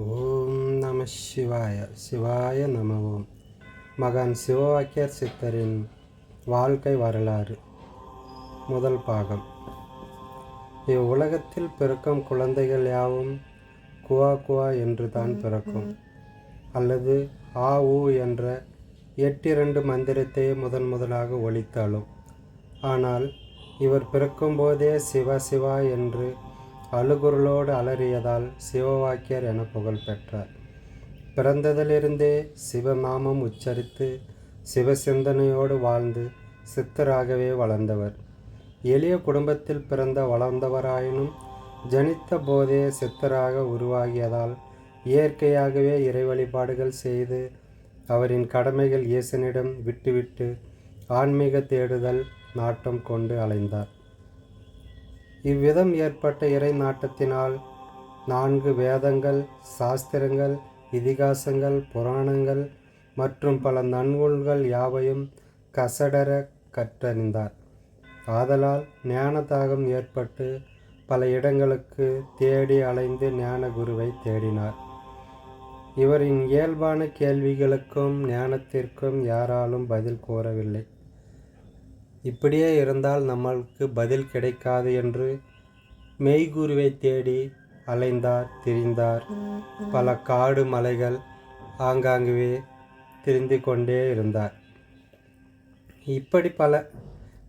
ஓம் நம சிவாய சிவாய நம ஓம் மகான் சிவவாக்கியர் சித்தரின் வாழ்க்கை வரலாறு முதல் பாகம். இவ்வுலகத்தில் பிறக்கும் குழந்தைகள் யாவும் குவா குவா என்று தான் பிறக்கும். அல்லது ஆ ஊ என்ற எட்டிரண்டு மந்திரத்தை முதன் முதலாக ஒழித்தாலும். ஆனால் இவர் பிறக்கும்போதே சிவ சிவா என்று அழுகுரலோடு அலறியதால் சிவவாக்கியர் என புகழ் பெற்றார். பிறந்ததிலிருந்தே சிவநாமம் உச்சரித்து சிவசிந்தனையோடு வாழ்ந்து சித்தராகவே வளர்ந்தவர். எளிய குடும்பத்தில் பிறந்த வளர்ந்தவராயினும் ஜனித்த போதே சித்தராக உருவாகியதால் இயற்கையாகவே இறை வழிபாடுகள் செய்து அவரின் கடமைகள் இயேசனிடம் விட்டுவிட்டு ஆன்மீக தேடுதல் நாட்டம் கொண்டு அலைந்தார். இவ்விதம் ஏற்பட்ட இறை நாட்டத்தினால் நான்கு வேதங்கள் சாஸ்திரங்கள் இதிகாசங்கள் புராணங்கள் மற்றும் பல நன்னூல்கள் யாவையும் கசடர கற்றறிந்தார். ஆதலால் ஞான தாகம் ஏற்பட்டு பல இடங்களுக்கு தேடி அலைந்து ஞான குருவை தேடினார். இவரின் இயல்பான கேள்விகளுக்கும் ஞானத்திற்கும் யாராலும் பதில் கூறவில்லை. இப்படியே இருந்தால் நம்மளுக்கு பதில் கிடைக்காது என்று மெய்குருவை தேடி அலைந்தார் திரிந்தார். பல காடு மலைகள் ஆங்காங்கவே திரிந்து கொண்டே இருந்தார். இப்படி பல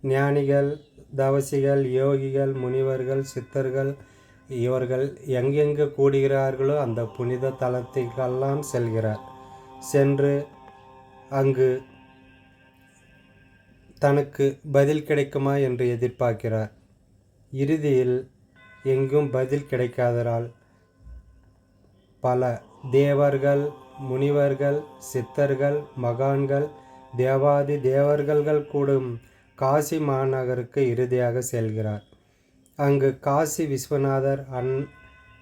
ஞானிகள் தவசிகள் யோகிகள் முனிவர்கள் சித்தர்கள் இவர்கள் எங்கெங்கு கூடுகிறார்களோ அந்த புனித தலத்துக்கெல்லாம் செல்கிறார். சென்று அங்கு தனக்கு பதில் கிடைக்குமா என்று எதிர்பார்க்கிறார். இறுதியில் எங்கும் பதில் கிடைக்காததால் பல தேவர்கள் முனிவர்கள் சித்தர்கள் மகான்கள் தேவாதி தேவர்கள்கள் கூடும் காசி மாநகருக்கு இறுதியாக செல்கிறார். அங்கு காசி விஸ்வநாதர் அன்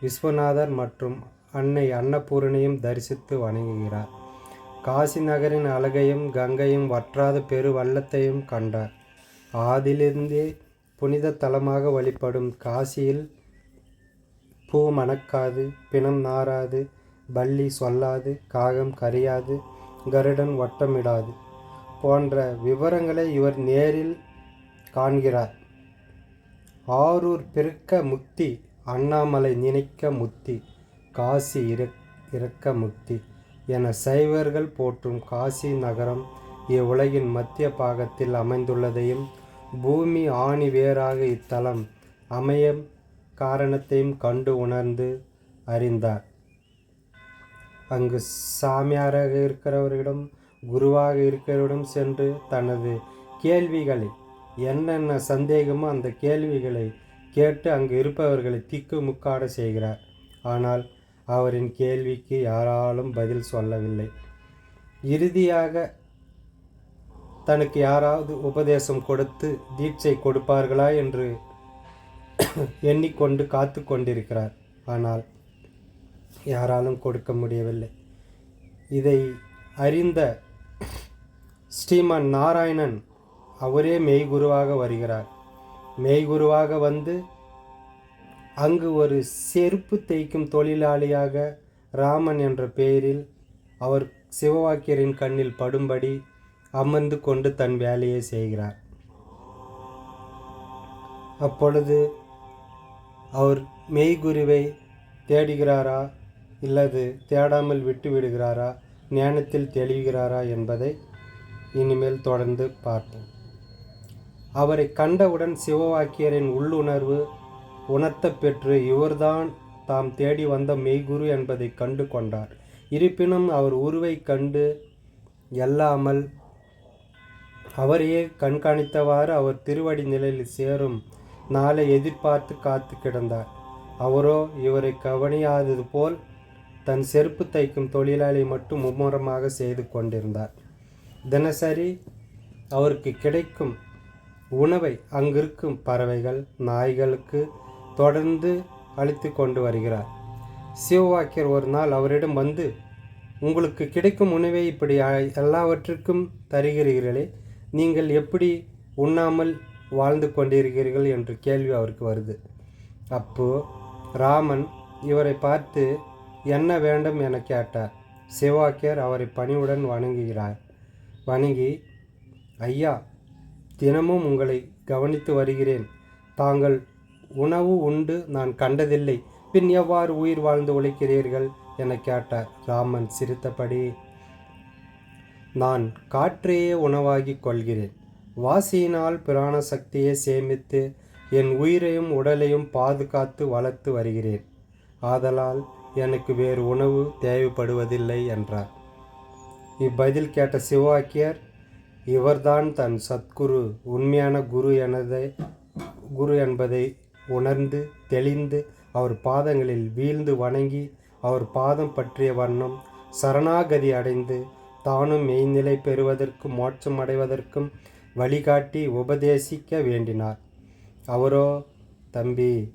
விஸ்வநாதர் மற்றும் அன்னை அன்னபூரணியும் தரிசித்து வணங்குகிறார். காசி நகரின் அழகையும் கங்கையும் வற்றாத பெரு வல்லத்தையும் கண்டார். ஆதிலிருந்தே புனித தலமாக வழிபடும் காசியில் பூ மணக்காது பிணம் நாராது பள்ளி சொல்லாது காகம் கரியாது கருடன் வட்டமிடாது போன்ற விவரங்களை இவர் நேரில் காண்கிறார். ஆரூர் பெருக்க முக்தி அண்ணாமலை நினைக்க முக்தி காசி இறக்க முக்தி என சைவர்கள் போற்றும் காசி நகரம் இவ்வுலகின் மத்திய பாகத்தில் அமைந்துள்ளதையும் பூமி ஆணி வேறாக இத்தலம் அமைய காரணத்தையும் கண்டு உணர்ந்து அறிந்தார். அங்கு சாமியாராக இருக்கிறவரிடம் குருவாக இருக்கிறவரிடம் சென்று தனது கேள்விகளை என்னென்ன சந்தேகமோ அந்த கேள்விகளை கேட்டு அங்கு இருப்பவர்களை திக்கு முக்காட செய்கிறார். ஆனால் அவரின் கேள்விக்கு யாராலும் பதில் சொல்லவில்லை. இறுதியாக தனக்கு யாராவது உபதேசம் கொடுத்து தீட்சை கொடுப்பார்களா என்று எண்ணிக்கொண்டு காத்து கொண்டிருக்கிறார். ஆனால் யாராலும் கொடுக்க முடியவில்லை. இதை அறிந்த ஸ்ரீமன் நாராயணன் அவரே மெய்குருவாக வருகிறார். மெய்குருவாக வந்து அங்கு ஒரு செருப்பு தேய்க்கும் தொழிலாளியாக ராமன் என்ற பெயரில் அவர் சிவவாக்கியரின் கண்ணில் படும்படி அமர்ந்து கொண்டு தன் வேலையை செய்கிறார். அப்பொழுது அவர் மெய்குருவை தேடுகிறாரா இல்லது தேடாமல் விட்டு விடுகிறாரா ஞானத்தில் தெளிவுகிறாரா என்பதை இனிமேல் தொடர்ந்து பார்ப்போம். அவரை கண்டவுடன் சிவவாக்கியரின் உள்ளுணர்வு உணர்த்தப் பெற்று இவர்தான் தாம் தேடி வந்த மெய்குரு என்பதை கண்டு கொண்டார். இருப்பினும் அவர் உருவை கண்டு எல்லாமல் அவரையே கண்காணித்தவாறு அவர் திருவடி நிலையில் சேரும் நாளை எதிர்பார்த்து காத்து கிடந்தார். அவரோ இவரை கவனியாதது போல் தன் செருப்பு தைக்கும் தொழிலாளி மட்டும் மும்முரமாக செய்து கொண்டிருந்தார். தினசரி அவருக்கு கிடைக்கும் உணவை அங்கிருக்கும் பறவைகள் நாய்களுக்கு தொடர்ந்து அழித்து கொண்டு வருகிறார். சிவவாக்கியர் ஒரு நாள் அவரிடம் வந்து உங்களுக்கு கிடைக்கும் உணவை இப்படி எல்லாவற்றிற்கும் தருகிறீர்களே நீங்கள் எப்படி உண்ணாமல் வாழ்ந்து கொண்டிருக்கிறீர்கள்? என்று கேள்வி அவருக்கு வருது. அப்போ ராமன் இவரை பார்த்து என்ன வேண்டும்? என கேட்டார். சிவாக்கியர் அவரை பணிவுடன் வணங்குகிறார். வணங்கி ஐயா தினமும் உங்களை கவனித்து வருகிறேன். தாங்கள் உணவு உண்டு நான் கண்டதில்லை. பின் எவ்வாறு உயிர் வாழ்ந்து உழைக்கிறீர்கள்? என கேட்டார் ராமன் சிரித்தபடி. நான் காற்றையே உணவாகிக் கொள்கிறேன். வாசியினால் பிராண சக்தியை சேமித்து என் உயிரையும் உடலையும் பாதுகாத்து வளர்த்து வருகிறேன். ஆதலால் எனக்கு வேறு உணவு தேவைப்படுவதில்லை என்றார். இப்பதில் கேட்ட சிவாக்கியர் இவர்தான் தன் சத்குரு உண்மையான குரு எனதை குரு என்பதை உணர்ந்து தெளிந்து அவர் பாதங்களில் வீழ்ந்து வணங்கி அவர் பாதம் பற்றிய வண்ணம் சரணாகதி அடைந்து தானும் மெய்நிலை பெறுவதற்கும் மோட்சம் அடைவதற்கும் வழிகாட்டி உபதேசிக்க வேண்டினார். அவரோ தம்பி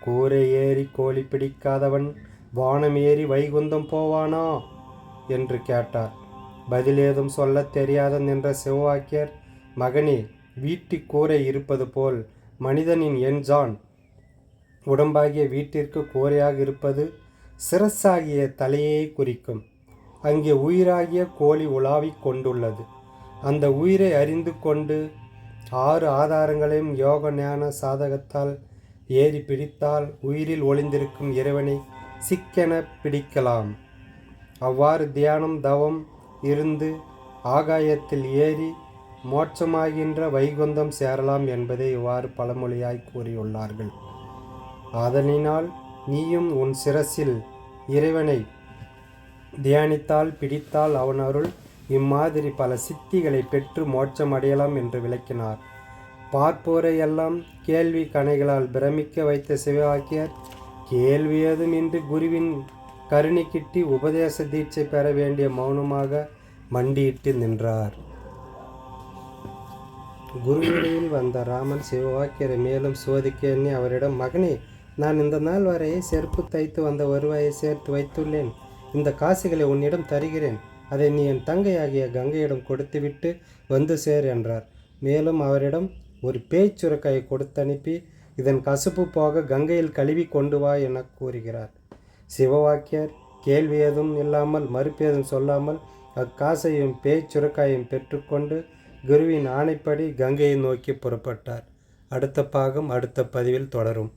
கூரை ஏறி கோழி பிடிக்காதவன் வானம் ஏறி வைகுந்தம் போவானா? என்று கேட்டார். பதில் ஏதும் சொல்லத் தெரியாத நின்ற சிவவாக்கியர் மகனே வீட்டு கூரை இருப்பது போல் மனிதனின் எண்ஜான் உடம்பாகிய வீட்டிற்கு கூரையாக இருப்பது சிரசாகிய தலையை குறிக்கும். அங்கே உயிராகிய கோழி உலாவிக் கொண்டுள்ளது. அந்த உயிரை அறிந்து கொண்டு ஆறு ஆதாரங்களையும் யோக ஞான சாதகத்தால் ஏறி பிடித்தால் உயிரில் ஒளிந்திருக்கும் இறைவனை சிக்கென பிடிக்கலாம். அவ்வாறு தியானம் தவம் இருந்து ஆகாயத்தில் ஏறி மோட்சமாகின்ற வைகுந்தம் சேரலாம் என்பதை இவ்வாறு பழமொழியாய் கூறியுள்ளார்கள். அதனினால் நீயும் உன் சிரசில் இறைவனை தியானித்தால் பிடித்தால் அவன் அருள். இம்மாதிரி பல சித்திகளை பெற்று மோட்சம் அடையலாம் என்று விளக்கினார். பார்ப்போரை எல்லாம் கேள்வி கணைகளால் பிரமிக்க வைத்த சிவவாக்கியர் கேள்வி ஏதுமின்றி குருவின் கருணை கிட்டி உபதேச தீட்சை பெற வேண்டிய மௌனமாக மண்டியிட்டு நின்றார். குருவிடையில் வந்த ராமன் சிவவாக்கியரை மேலும் சோதிக்க எண்ணி அவரிடம் மகனே நான் இந்த நாள் வரை செருப்பு தைத்து வந்த வருவாயை சேர்த்து வைத்துள்ளேன். இந்த காசுகளை உன்னிடம் தருகிறேன். அதை நீ என் தங்கையாகிய கங்கையிடம் கொடுத்துவிட்டு வந்து சேர் என்றார். மேலும் அவரிடம் ஒரு பேய்ச்சுரக்காயை கொடுத்தனுப்பி இதன் கசுப்பு போக கங்கையில் கழுவி கொண்டு வா என கூறுகிறார். சிவவாக்கியர் கேள்வி ஏதும் இல்லாமல் மறுப்பேதும் சொல்லாமல் அக்காசையும் பேய்ச்சுரக்காயும் பெற்றுக்கொண்டு குருவின் ஆணைப்படி கங்கையை நோக்கி புறப்பட்டார். அடுத்த பாகம் அடுத்த பதிவில் தொடரும்.